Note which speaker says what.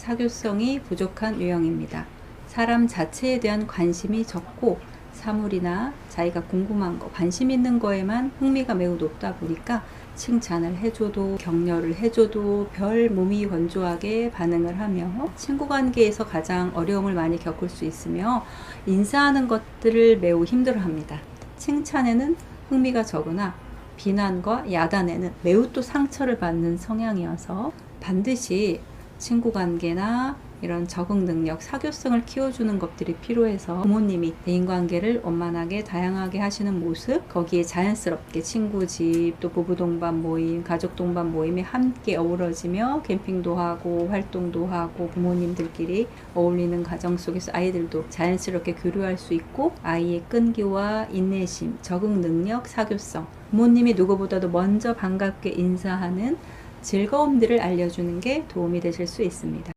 Speaker 1: 사교성이 부족한 유형입니다. 사람 자체에 대한 관심이 적고 사물이나 자기가 궁금한 거, 관심 있는 거에만 흥미가 매우 높다 보니까 칭찬을 해줘도 격려를 해줘도 별 몸이 건조하게 반응을 하며 친구 관계에서 가장 어려움을 많이 겪을 수 있으며 인사하는 것들을 매우 힘들어 합니다. 칭찬에는 흥미가 적으나 비난과 야단에는 매우 또 상처를 받는 성향이어서 반드시 친구 관계나 이런 적응 능력, 사교성을 키워주는 것들이 필요해서 부모님이 대인관계를 원만하게 다양하게 하시는 모습, 거기에 자연스럽게 친구 집, 또 부부 동반 모임, 가족 동반 모임이 함께 어우러지며 캠핑도 하고 활동도 하고 부모님들끼리 어울리는 가정 속에서 아이들도 자연스럽게 교류할 수 있고 아이의 끈기와 인내심, 적응 능력, 사교성, 부모님이 누구보다도 먼저 반갑게 인사하는 즐거움들을 알려주는 게 도움이 되실 수 있습니다.